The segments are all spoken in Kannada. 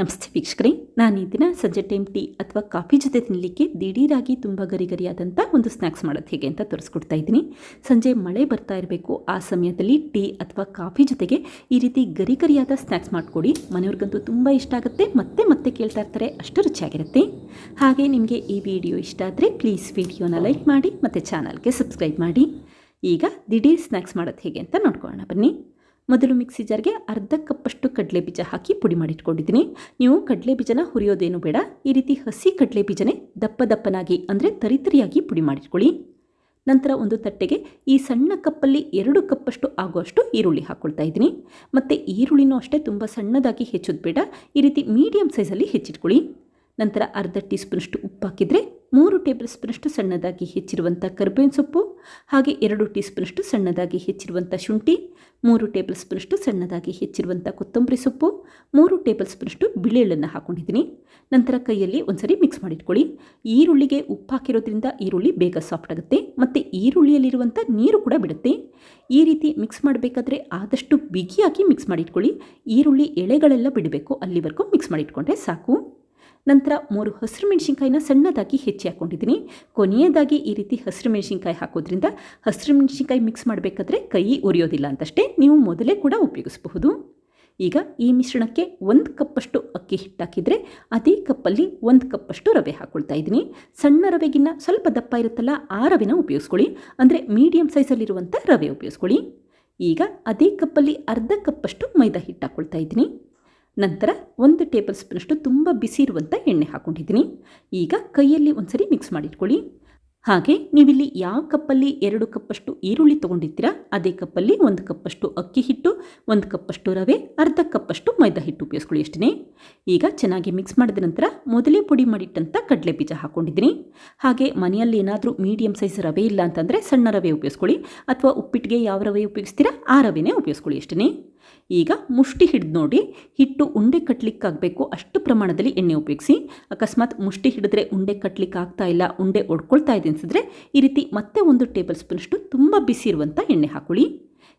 ನಮಸ್ತೆ ವೀಕ್ಷಕರೇ, ನಾನು ಈ ದಿನ ಸಂಜೆ ಟೈಮ್ ಟೀ ಅಥವಾ ಕಾಫಿ ಜೊತೆ ತಿನ್ನಲಿಕ್ಕೆ ದಿಢೀರಾಗಿ ತುಂಬ ಗರಿ ಗರಿಯಾದಂಥ ಒಂದು ಸ್ನ್ಯಾಕ್ಸ್ ಮಾಡೋದು ಹೇಗೆ ಅಂತ ತೋರಿಸ್ಕೊಡ್ತಾ ಇದ್ದೀನಿ. ಸಂಜೆ ಮಳೆ ಬರ್ತಾ ಇರಬೇಕು, ಆ ಸಮಯದಲ್ಲಿ ಟೀ ಅಥವಾ ಕಾಫಿ ಜೊತೆಗೆ ಈ ರೀತಿ ಗರಿ ಗರಿಯಾದ ಸ್ನ್ಯಾಕ್ಸ್ ಮಾಡಿಕೊಡಿ. ಮನೆಯವ್ರಿಗಂತೂ ತುಂಬ ಇಷ್ಟ ಆಗುತ್ತೆ, ಮತ್ತೆ ಮತ್ತೆ ಕೇಳ್ತಾ ಇರ್ತಾರೆ, ಅಷ್ಟು ರುಚಿಯಾಗಿರುತ್ತೆ. ಹಾಗೆ ನಿಮಗೆ ಈ ವಿಡಿಯೋ ಇಷ್ಟ ಆದರೆ ಪ್ಲೀಸ್ ವಿಡಿಯೋನ ಲೈಕ್ ಮಾಡಿ, ಮತ್ತು ಚಾನಲ್ಗೆ ಸಬ್ಸ್ಕ್ರೈಬ್ ಮಾಡಿ. ಈಗ ದಿಢೀರ್ ಸ್ನ್ಯಾಕ್ಸ್ ಮಾಡೋದು ಹೇಗೆ ಅಂತ ನೋಡ್ಕೊಳ್ಳೋಣ ಬನ್ನಿ. ಮೊದಲು ಮಿಕ್ಸಿ ಜಾರ್ಗೆ ಅರ್ಧ ಕಪ್ಪಷ್ಟು ಕಡಲೆ ಬೀಜ ಹಾಕಿ ಪುಡಿ ಮಾಡಿಟ್ಕೊಂಡಿದ್ದೀನಿ. ನೀವು ಕಡಲೆ ಬೀಜನ ಹುರಿಯೋದೇನು ಬೇಡ. ಈ ರೀತಿ ಹಸಿ ಕಡಲೆ ಬೀಜನೇ ದಪ್ಪ ದಪ್ಪನಾಗಿ, ಅಂದರೆ ತರಿತರಿಯಾಗಿ ಪುಡಿ ಮಾಡಿಟ್ಕೊಳ್ಳಿ. ನಂತರ ಒಂದು ತಟ್ಟೆಗೆ ಈ ಸಣ್ಣ ಕಪ್ಪಲ್ಲಿ ಎರಡು ಕಪ್ಪಷ್ಟು ಆಗುವಷ್ಟು ಈರುಳ್ಳಿ ಹಾಕ್ಕೊಳ್ತಾ ಇದ್ದೀನಿ. ಮತ್ತು ಈರುಳ್ಳಿನೂ ಅಷ್ಟೇ ತುಂಬ ಸಣ್ಣದಾಗಿ ಹೆಚ್ಚೋದು ಬೇಡ. ಈ ರೀತಿ ಮೀಡಿಯಮ್ ಸೈಜಲ್ಲಿ ಹೆಚ್ಚಿಟ್ಕೊಳ್ಳಿ. ನಂತರ ಅರ್ಧ ಟೀ ಸ್ಪೂನಷ್ಟು ಉಪ್ಪು ಹಾಕಿದರೆ ಮೂರು ಟೇಬಲ್ ಸ್ಪೂನಷ್ಟು ಸಣ್ಣದಾಗಿ ಹೆಚ್ಚಿರುವಂಥ ಕರ್ಬೇವಿನ ಸೊಪ್ಪು, ಹಾಗೆ ಎರಡು ಟೀ ಸ್ಪೂನಷ್ಟು ಸಣ್ಣದಾಗಿ ಹೆಚ್ಚಿರುವಂಥ ಶುಂಠಿ ಮೂರು ಟೇಬಲ್ ಸ್ಪೂನಷ್ಟು ಸಣ್ಣದಾಗಿ ಹೆಚ್ಚಿರುವಂಥ ಕೊತ್ತಂಬರಿ ಸೊಪ್ಪು, ಮೂರು ಟೇಬಲ್ ಸ್ಪೂನಷ್ಟು ಬಿಳೆಳ್ಳನ್ನು ಹಾಕ್ಕೊಂಡಿದ್ದೀನಿ ನಂತರ ಕೈಯಲ್ಲಿ ಒಂದ್ಸರಿ ಮಿಕ್ಸ್ ಮಾಡಿಟ್ಕೊಳ್ಳಿ. ಈರುಳ್ಳಿಗೆ ಉಪ್ಪು ಹಾಕಿರೋದ್ರಿಂದ ಈರುಳ್ಳಿ ಬೇಗ ಸಾಫ್ಟ್ ಆಗುತ್ತೆ ಮತ್ತು ಈರುಳ್ಳಿಯಲ್ಲಿರುವಂಥ ನೀರು ಕೂಡ ಬಿಡುತ್ತೆ. ಈ ರೀತಿ ಮಿಕ್ಸ್ ಮಾಡಬೇಕಾದ್ರೆ ಆದಷ್ಟು ಬಿಗಿಯಾಗಿ ಮಿಕ್ಸ್ ಮಾಡಿಟ್ಕೊಳ್ಳಿ. ಈರುಳ್ಳಿ ಎಳೆಗಳೆಲ್ಲ ಬಿಡಬೇಕು, ಅಲ್ಲಿವರೆಗೂ ಮಿಕ್ಸ್ ಮಾಡಿಟ್ಕೊಂಡ್ರೆ ಸಾಕು. ನಂತರ ಮೂರು ಹಸಿರು ಮೆಣಸಿನಕಾಯಿನ ಸಣ್ಣದಾಗಿ ಹೆಚ್ಚಿ ಹಾಕ್ಕೊಂಡಿದ್ದೀನಿ ಕೊನೆಯದಾಗಿ ಈ ರೀತಿ ಹಸಿರು ಮೆಣಸಿನಕಾಯಿ ಹಾಕೋದ್ರಿಂದ ಹಸಿರು ಮೆಣಸಿನ್ಕಾಯಿ ಮಿಕ್ಸ್ ಮಾಡಬೇಕಾದ್ರೆ ಕೈ ಉರಿಯೋದಿಲ್ಲ ಅಂತಷ್ಟೇ ನೀವು ಮೊದಲೇ ಕೂಡ ಉಪಯೋಗಿಸಬಹುದು. ಈಗ ಈ ಮಿಶ್ರಣಕ್ಕೆ ಒಂದು ಕಪ್ಪಷ್ಟು ಅಕ್ಕಿ ಹಿಟ್ಟು ಹಾಕಿದರೆ ಅದೇ ಕಪ್ಪಲ್ಲಿ ಒಂದು ಕಪ್ಪಷ್ಟು ರವೆ ಹಾಕ್ಕೊಳ್ತಾ ಇದ್ದೀನಿ. ಸಣ್ಣ ರವೆಗಿನ್ನ ಸ್ವಲ್ಪ ದಪ್ಪ ಇರುತ್ತಲ್ಲ ಆ ರವೆನ ಉಪಯೋಗಿಸ್ಕೊಳ್ಳಿ. ಅಂದರೆ ಮೀಡಿಯಂ ಸೈಜಲ್ಲಿರುವಂಥ ರವೆ ಉಪಯೋಗಿಸ್ಕೊಳ್ಳಿ. ಈಗ ಅದೇ ಕಪ್ಪಲ್ಲಿ ಅರ್ಧ ಕಪ್ಪಷ್ಟು ಮೈದಾ ಹಿಟ್ಟು ಹಾಕ್ಕೊಳ್ತಾ ಇದ್ದೀನಿ. ನಂತರ ಒಂದು ಟೇಬಲ್ ಸ್ಪೂನಷ್ಟು ತುಂಬ ಬಿಸಿ ಇರುವಂಥ ಎಣ್ಣೆ ಹಾಕ್ಕೊಂಡಿದ್ದೀನಿ ಈಗ ಕೈಯಲ್ಲಿ ಒಂದ್ಸರಿ ಮಿಕ್ಸ್ ಮಾಡಿಟ್ಕೊಳ್ಳಿ. ಹಾಗೆ ನೀವಿಲ್ಲಿ ಯಾವ ಕಪ್ಪಲ್ಲಿ ಎರಡು ಕಪ್ಪಷ್ಟು ಈರುಳ್ಳಿ ತೊಗೊಂಡಿದ್ದೀರಾ ಅದೇ ಕಪ್ಪಲ್ಲಿ ಒಂದು ಕಪ್ಪಷ್ಟು ಅಕ್ಕಿ ಹಿಟ್ಟು, ಒಂದು ಕಪ್ಪಷ್ಟು ರವೆ, ಅರ್ಧ ಕಪ್ಪಷ್ಟು ಮೈದಾ ಹಿಟ್ಟು ಉಪಯೋಗಿಸ್ಕೊಳ್ಳಿ ಅಷ್ಟೇ ಈಗ ಚೆನ್ನಾಗಿ ಮಿಕ್ಸ್ ಮಾಡಿದ ನಂತರ ಮೊದಲೇ ಪುಡಿ ಮಾಡಿಟ್ಟಂಥ ಕಡಲೆ ಬೀಜ ಹಾಕ್ಕೊಂಡಿದ್ದೀನಿ ಹಾಗೆ ಮನೆಯಲ್ಲಿ ಏನಾದರೂ ಮೀಡಿಯಮ್ ಸೈಜ್ ರವೆ ಇಲ್ಲ ಅಂತಂದರೆ ಸಣ್ಣ ರವೆ ಉಪಯೋಗಿಸ್ಕೊಳ್ಳಿ, ಅಥವಾ ಉಪ್ಪಿಟ್ಟಿಗೆ ಯಾವ ರವೆ ಉಪಯೋಗಿಸ್ತೀರಾ ಆ ರವೆನೇ ಉಪಯೋಗಿಸ್ಕೊಳ್ಳಿ ಅಷ್ಟೇ ಈಗ ಮುಷ್ಟಿ ಹಿಡಿದು ನೋಡಿ, ಹಿಟ್ಟು ಉಂಡೆ ಕಟ್ಟಲಿಕ್ಕಾಗಬೇಕು ಅಷ್ಟು ಪ್ರಮಾಣದಲ್ಲಿ ಎಣ್ಣೆ ಉಪಯೋಗಿಸಿ. ಅಕಸ್ಮಾತ್ ಮುಷ್ಟಿ ಹಿಡಿದ್ರೆ ಉಂಡೆ ಕಟ್ಟಲಿಕ್ಕೆ ಆಗ್ತಾ ಇಲ್ಲ, ಉಂಡೆ ಒಡ್ಕೊಳ್ತಾ ಇದೆ ಅನಿಸಿದ್ರೆ ಈ ರೀತಿ ಮತ್ತೆ ಒಂದು ಟೇಬಲ್ ಸ್ಪೂನಷ್ಟು ತುಂಬ ಬಿಸಿ ಇರುವಂಥ ಎಣ್ಣೆ ಹಾಕೊಳ್ಳಿ.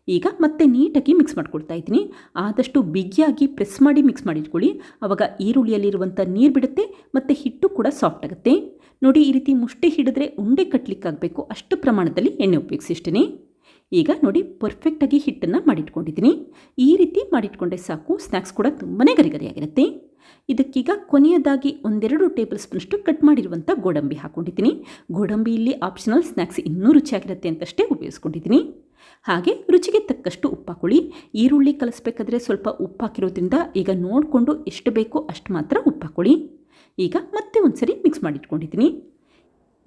ಈಗ ಮತ್ತೆ ನೀಟಾಗಿ ಮಿಕ್ಸ್ ಮಾಡ್ಕೊಳ್ತಾ ಇದ್ದೀನಿ. ಆದಷ್ಟು ಬಿಗಿಯಾಗಿ ಪ್ರೆಸ್ ಮಾಡಿ ಮಿಕ್ಸ್ ಮಾಡಿಟ್ಕೊಳ್ಳಿ ಆವಾಗ ಈರುಳ್ಳಿಯಲ್ಲಿರುವಂಥ ನೀರು ಬಿಡುತ್ತೆ ಮತ್ತು ಹಿಟ್ಟು ಕೂಡ ಸಾಫ್ಟ್ ಆಗುತ್ತೆ. ನೋಡಿ ಈ ರೀತಿ ಮುಷ್ಟಿ ಹಿಡಿದ್ರೆ ಉಂಡೆ ಕಟ್ಟಲಿಕ್ಕಾಗಬೇಕು ಅಷ್ಟು ಪ್ರಮಾಣದಲ್ಲಿ ಎಣ್ಣೆ ಉಪಯೋಗಿಸಿ ಈಗ ನೋಡಿ ಪರ್ಫೆಕ್ಟಾಗಿ ಹಿಟ್ಟನ್ನು ಮಾಡಿಟ್ಕೊಂಡಿದ್ದೀನಿ. ಈ ರೀತಿ ಮಾಡಿಟ್ಕೊಂಡ್ರೆ ಸಾಕು ಸ್ನ್ಯಾಕ್ಸ್ ಕೂಡ ತುಂಬಾ ಗರಿಗರಿಯಾಗಿರುತ್ತೆ. ಇದಕ್ಕೀಗ ಕೊನೆಯದಾಗಿ ಒಂದೆರಡು ಟೇಬಲ್ ಸ್ಪೂನಷ್ಟು ಕಟ್ ಮಾಡಿರುವಂಥ ಗೋಡಂಬಿ ಹಾಕ್ಕೊಂಡಿದ್ದೀನಿ ಗೋಡಂಬಿ ಇಲ್ಲಿ ಆಪ್ಷನಲ್ ಸ್ನ್ಯಾಕ್ಸ್ ಇನ್ನೂ ರುಚಿಯಾಗಿರುತ್ತೆ ಅಂತಷ್ಟೇ ಉಪಯೋಗಿಸ್ಕೊಂಡಿದ್ದೀನಿ. ಹಾಗೆ ರುಚಿಗೆ ತಕ್ಕಷ್ಟು ಉಪ್ಪು ಹಾಕೊಳ್ಳಿ ಈರುಳ್ಳಿ ಕಲಿಸ್ಬೇಕಾದ್ರೆ ಸ್ವಲ್ಪ ಉಪ್ಪು ಹಾಕಿರೋದ್ರಿಂದ ಈಗ ನೋಡಿಕೊಂಡು ಎಷ್ಟು ಬೇಕೋ ಅಷ್ಟು ಮಾತ್ರ ಉಪ್ಪು ಹಾಕೊಳ್ಳಿ ಈಗ ಮತ್ತೆ ಒಂದ್ಸರಿ ಮಿಕ್ಸ್ ಮಾಡಿಟ್ಕೊಂಡಿದ್ದೀನಿ.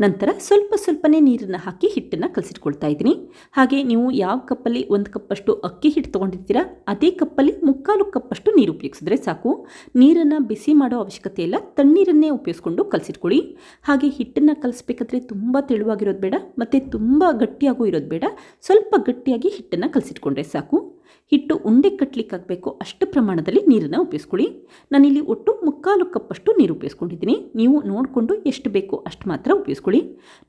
ನಂತರ ಸ್ವಲ್ಪ ಸ್ವಲ್ಪನೇ ನೀರನ್ನು ಹಾಕಿ ಹಿಟ್ಟನ್ನು ಕಲಸಿಟ್ಕೊಳ್ತಾ ಇದ್ದೀನಿ. ಹಾಗೆ ನೀವು ಯಾವ ಕಪ್ಪಲ್ಲಿ ಒಂದು ಕಪ್ಪಷ್ಟು ಅಕ್ಕಿ ಹಿಟ್ಟು ತೊಗೊಂಡಿರ್ತೀರಾ, ಅದೇ ಕಪ್ಪಲ್ಲಿ ಮುಕ್ಕಾಲು ಕಪ್ಪಷ್ಟು ನೀರು ಉಪಯೋಗಿಸಿದ್ರೆ ಸಾಕು. ನೀರನ್ನು ಬಿಸಿ ಮಾಡೋ ಅವಶ್ಯಕತೆ ಇಲ್ಲ, ತಣ್ಣೀರನ್ನೇ ಉಪಯೋಗಿಸ್ಕೊಂಡು ಕಲಸಿಟ್ಕೊಳ್ಳಿ. ಹಾಗೆ ಹಿಟ್ಟನ್ನು ಕಲಿಸ್ಬೇಕಾದ್ರೆ ತುಂಬ ತೆಳುವಾಗಿರೋದು ಬೇಡ, ಮತ್ತು ತುಂಬ ಗಟ್ಟಿಯಾಗೂ ಇರೋದು ಬೇಡ, ಸ್ವಲ್ಪ ಗಟ್ಟಿಯಾಗಿ ಹಿಟ್ಟನ್ನು ಕಲಸಿಟ್ಕೊಂಡ್ರೆ ಸಾಕು. ಹಿಟ್ಟು ಉಂಡೆ ಕಟ್ಟಲಿಕ್ಕಾಗಬೇಕು ಅಷ್ಟು ಪ್ರಮಾಣದಲ್ಲಿ ನೀರನ್ನು ಉಪಯೋಗಿಸ್ಕೊಳ್ಳಿ. ನಾನಿಲ್ಲಿ ಒಟ್ಟು ಮುಕ್ಕಾಲು ಕಪ್ಪಷ್ಟು ನೀರು ಉಪಯೋಗಿಸ್ಕೊಂಡಿದ್ದೀನಿ. ನೀವು ನೋಡಿಕೊಂಡು ಎಷ್ಟು ಬೇಕೋ ಅಷ್ಟು ಮಾತ್ರ ಉಪಯೋಗಿಸ್ಕೊಳ್ಳಿ.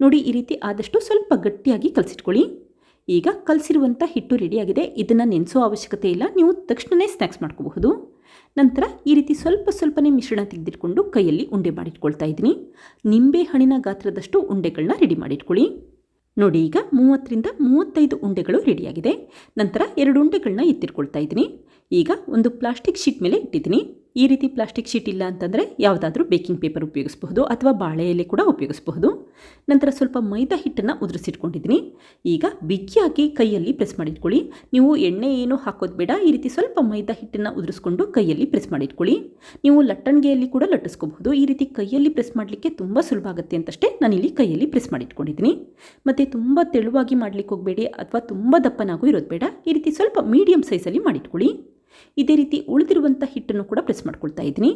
ನೋಡಿ, ಈ ರೀತಿ ಆದಷ್ಟು ಸ್ವಲ್ಪ ಗಟ್ಟಿಯಾಗಿ ಕಲಸಿಟ್ಕೊಳ್ಳಿ. ಈಗ ಕಲಸಿರುವಂಥ ಹಿಟ್ಟು ರೆಡಿಯಾಗಿದೆ. ಇದನ್ನು ನೆನೆಸೋ ಅವಶ್ಯಕತೆ ಇಲ್ಲ. ನೀವು ತಕ್ಷಣವೇ ಸ್ನ್ಯಾಕ್ಸ್ ಮಾಡ್ಕೋಬಹುದು. ನಂತರ ಈ ರೀತಿ ಸ್ವಲ್ಪ ಸ್ವಲ್ಪನೇ ಮಿಶ್ರಣ ತೆಗೆದಿಟ್ಕೊಂಡು ಕೈಯಲ್ಲಿ ಉಂಡೆ ಮಾಡಿಟ್ಕೊಳ್ತಾ ಇದ್ದೀನಿ. ನಿಂಬೆ ಹಣ್ಣಿನ ಗಾತ್ರದಷ್ಟು ಉಂಡೆಗಳನ್ನ ರೆಡಿ ಮಾಡಿಟ್ಕೊಳ್ಳಿ. ನೋಡಿ, ಈಗ ಮೂವತ್ತರಿಂದ ಮೂವತ್ತೈದು ಉಂಡೆಗಳು ರೆಡಿಯಾಗಿದೆ. ನಂತರ ಎರಡು ಉಂಡೆಗಳನ್ನ ಎತ್ತಿಟ್ಕೊಳ್ತಾ ಇದ್ದೀನಿ. ಈಗ ಒಂದು ಪ್ಲಾಸ್ಟಿಕ್ ಶೀಟ್ ಮೇಲೆ ಇಟ್ಟಿದ್ದೀನಿ. ಈ ರೀತಿ ಪ್ಲಾಸ್ಟಿಕ್ ಶೀಟ್ ಇಲ್ಲ ಅಂತಂದರೆ ಯಾವುದಾದ್ರೂ ಬೇಕಿಂಗ್ ಪೇಪರ್ ಉಪಯೋಗಿಸಬಹುದು ಅಥವಾ ಬಾಳೆ ಎಲೆ ಕೂಡ ಉಪಯೋಗಿಸಬಹುದು. ನಂತರ ಸ್ವಲ್ಪ ಮೈದಾ ಹಿಟ್ಟನ್ನು ಉದುರಿಸಿಟ್ಕೊಂಡಿದ್ದೀನಿ. ಈಗ ಬಿಗಿಯಾಗಿ ಕೈಯಲ್ಲಿ ಪ್ರೆಸ್ ಮಾಡಿಟ್ಕೊಳ್ಳಿ. ನೀವು ಎಣ್ಣೆ ಏನು ಹಾಕೋದು ಬೇಡ. ಈ ರೀತಿ ಸ್ವಲ್ಪ ಮೈದಾ ಹಿಟ್ಟನ್ನು ಉದುರಿಸ್ಕೊಂಡು ಕೈಯಲ್ಲಿ ಪ್ರೆಸ್ ಮಾಡಿಟ್ಕೊಳ್ಳಿ. ನೀವು ಲಟ್ಟಣಿಗೆಯಲ್ಲಿ ಕೂಡ ಲಟ್ಟಿಸ್ಕೋಬಹುದು. ಈ ರೀತಿ ಕೈಯಲ್ಲಿ ಪ್ರೆಸ್ ಮಾಡಲಿಕ್ಕೆ ತುಂಬ ಸುಲಭ ಆಗುತ್ತೆ ಅಂತಷ್ಟೇ ನಾನಿಲ್ಲಿ ಕೈಯಲ್ಲಿ ಪ್ರೆಸ್ ಮಾಡಿಟ್ಕೊಂಡಿದ್ದೀನಿ. ಮತ್ತು ತುಂಬ ತೆಳುವಾಗಿ ಮಾಡಲಿಕ್ಕೆ ಹೋಗಬೇಡಿ ಅಥವಾ ತುಂಬ ದಪ್ಪನಾಗೂ ಇರೋದು ಬೇಡ. ಈ ರೀತಿ ಸ್ವಲ್ಪ ಮೀಡಿಯಮ್ ಸೈಜಲ್ಲಿ ಮಾಡಿಟ್ಕೊಳ್ಳಿ. ಇದೇ ರೀತಿ ಉಳಿದಿರುವಂಥ ಹಿಟ್ಟನ್ನು ಕೂಡ ಪ್ರೆಸ್ ಮಾಡ್ಕೊಳ್ತಾ ಇದ್ದೀನಿ.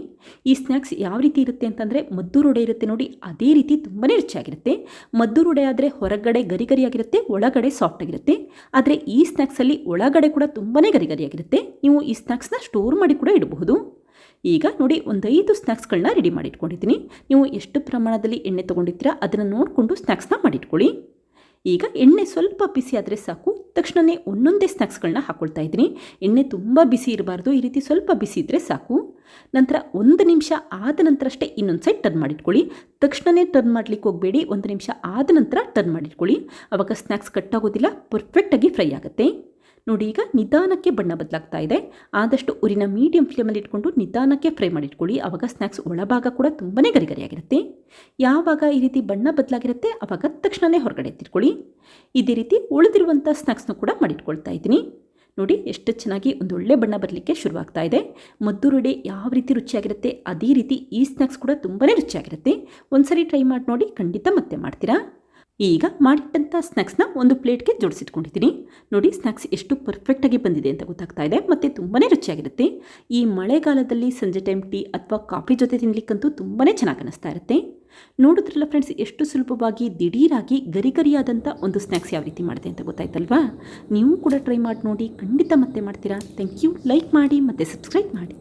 ಈ ಸ್ನ್ಯಾಕ್ಸ್ ಯಾವ ರೀತಿ ಇರುತ್ತೆ ಅಂತಂದರೆ ಮದ್ದೂರೊಡೆ ಇರುತ್ತೆ ನೋಡಿ, ಅದೇ ರೀತಿ ತುಂಬಾ ರುಚಿಯಾಗಿರುತ್ತೆ. ಮದ್ದೂರೊಡೆ ಆದರೆ ಹೊರಗಡೆ ಗರಿಗರಿಯಾಗಿರುತ್ತೆ, ಒಳಗಡೆ ಸಾಫ್ಟ್ ಆಗಿರುತ್ತೆ. ಆದರೆ ಈ ಸ್ನ್ಯಾಕ್ಸಲ್ಲಿ ಒಳಗಡೆ ಕೂಡ ತುಂಬಾ ಗರಿಗರಿಯಾಗಿರುತ್ತೆ. ನೀವು ಈ ಸ್ನ್ಯಾಕ್ಸ್ನ ಸ್ಟೋರ್ ಮಾಡಿ ಕೂಡ ಇಡಬಹುದು. ಈಗ ನೋಡಿ ಒಂದು ಐದು ಸ್ನ್ಯಾಕ್ಸ್ಗಳನ್ನ ರೆಡಿ ಮಾಡಿಟ್ಕೊಂಡಿದ್ದೀನಿ. ನೀವು ಎಷ್ಟು ಪ್ರಮಾಣದಲ್ಲಿ ಎಣ್ಣೆ ತೊಗೊಂಡಿರ್ತೀರಾ, ಅದನ್ನು ನೋಡಿಕೊಂಡು ಸ್ನ್ಯಾಕ್ಸ್ನ ಮಾಡಿಟ್ಕೊಳ್ಳಿ. ಈಗ ಎಣ್ಣೆ ಸ್ವಲ್ಪ ಬಿಸಿ ಆದರೆ ಸಾಕು. ತಕ್ಷಣವೇ ಒಂದೊಂದೇ ಸ್ನ್ಯಾಕ್ಸ್ಗಳನ್ನ ಹಾಕ್ಕೊಳ್ತಾ ಇದ್ದೀನಿ. ಎಣ್ಣೆ ತುಂಬ ಬಿಸಿ ಇರಬಾರ್ದು. ಈ ರೀತಿ ಸ್ವಲ್ಪ ಬಿಸಿ ಇದ್ದರೆ ಸಾಕು. ನಂತರ ಒಂದು ನಿಮಿಷ ಆದ ನಂತರ ಅಷ್ಟೇ ಇನ್ನೊಂದು ಸೈಡ್ ಟರ್ನ್ ಮಾಡಿಟ್ಕೊಳ್ಳಿ. ತಕ್ಷಣವೇ ಟರ್ನ್ ಮಾಡಲಿಕ್ಕೆ ಹೋಗಬೇಡಿ. ಒಂದು ನಿಮಿಷ ಆದ ನಂತರ ಟರ್ನ್ ಮಾಡಿಟ್ಕೊಳ್ಳಿ. ಆವಾಗ ಸ್ನ್ಯಾಕ್ಸ್ ಕಟ್ಟಾಗೋದಿಲ್ಲ ಪರ್ಫೆಕ್ಟಾಗಿ ಫ್ರೈ ಆಗುತ್ತೆ. ನೋಡಿ, ಈಗ ನಿಧಾನಕ್ಕೆ ಬಣ್ಣ ಬದಲಾಗ್ತಾ ಇದೆ. ಆದಷ್ಟು ಉರಿನ ಮೀಡಿಯಂ ಫ್ಲೇಮಲ್ಲಿ ಇಟ್ಕೊಂಡು ನಿಧಾನಕ್ಕೆ ಫ್ರೈ ಮಾಡಿಟ್ಕೊಳ್ಳಿ. ಆವಾಗ ಸ್ನ್ಯಾಕ್ಸ್ ಒಳಭಾಗ ಕೂಡ ತುಂಬಾ ಗರಿಗರಿಯಾಗಿರುತ್ತೆ. ಯಾವಾಗ ಈ ರೀತಿ ಬಣ್ಣ ಬದಲಾಗಿರುತ್ತೆ ಆವಾಗ ತಕ್ಷಣವೇ ಹೊರಗಡೆ ಎತ್ತಿಟ್ಕೊಳ್ಳಿ. ಇದೇ ರೀತಿ ಉಳಿದಿರುವಂಥ ಸ್ನ್ಯಾಕ್ಸ್ನೂ ಕೂಡ ಮಾಡಿಟ್ಕೊಳ್ತಾ ಇದ್ದೀನಿ. ನೋಡಿ, ಎಷ್ಟು ಚೆನ್ನಾಗಿ ಒಂದು ಒಳ್ಳೆ ಬಣ್ಣ ಬರಲಿಕ್ಕೆ ಶುರುವಾಗ್ತಾ ಇದೆ. ಮದ್ದೂರುಡೆ ಯಾವ ರೀತಿ ರುಚಿಯಾಗಿರುತ್ತೆ, ಅದೇ ರೀತಿ ಈ ಸ್ನ್ಯಾಕ್ಸ್ ಕೂಡ ತುಂಬಾ ರುಚಿಯಾಗಿರುತ್ತೆ. ಒಂದ್ಸರಿ ಟ್ರೈ ಮಾಡಿ ನೋಡಿ, ಖಂಡಿತ ಮತ್ತೆ ಮಾಡ್ತೀರಾ? ಈಗ ಮಾಡಿಟ್ಟಂಥ ಸ್ನ್ಯಾಕ್ಸ್ನ ಒಂದು ಪ್ಲೇಟ್ಗೆ ಜೋಡಿಸಿಟ್ಕೊಂಡಿದ್ದೀನಿ. ನೋಡಿ ಸ್ನ್ಯಾಕ್ಸ್ ಎಷ್ಟು ಪರ್ಫೆಕ್ಟಾಗಿ ಬಂದಿದೆ ಅಂತ ಗೊತ್ತಾಗ್ತಾ ಇದೆ, ಮತ್ತು ತುಂಬಾ ರುಚಿಯಾಗಿರುತ್ತೆ. ಈ ಮಳೆಗಾಲದಲ್ಲಿ ಸಂಜೆ ಟೈಮ್ ಟೀ ಅಥವಾ ಕಾಫಿ ಜೊತೆ ತಿನ್ನಲಿಕ್ಕಂತೂ ತುಂಬಾ ಚೆನ್ನಾಗಿ ಅನ್ನಿಸ್ತಾ ಇರುತ್ತೆ. ನೋಡಿದ್ರಲ್ಲ ಫ್ರೆಂಡ್ಸ್ ಎಷ್ಟು ಸುಲಭವಾಗಿ ದಿಢೀರಾಗಿ ಗರಿ ಗರಿಯಾದಂಥ ಒಂದು ಸ್ನ್ಯಾಕ್ಸ್ ಯಾವ ರೀತಿ ಮಾಡಿದೆ ಅಂತ ಗೊತ್ತಾಯ್ತಲ್ವಾ? ನೀವು ಕೂಡ ಟ್ರೈ ಮಾಡಿ ನೋಡಿ, ಖಂಡಿತ ಮತ್ತೆ ಮಾಡ್ತೀರಾ. ಥ್ಯಾಂಕ್ ಯು ಲೈಕ್ ಮಾಡಿ ಮತ್ತು ಸಬ್ಸ್ಕ್ರೈಬ್ ಮಾಡಿ.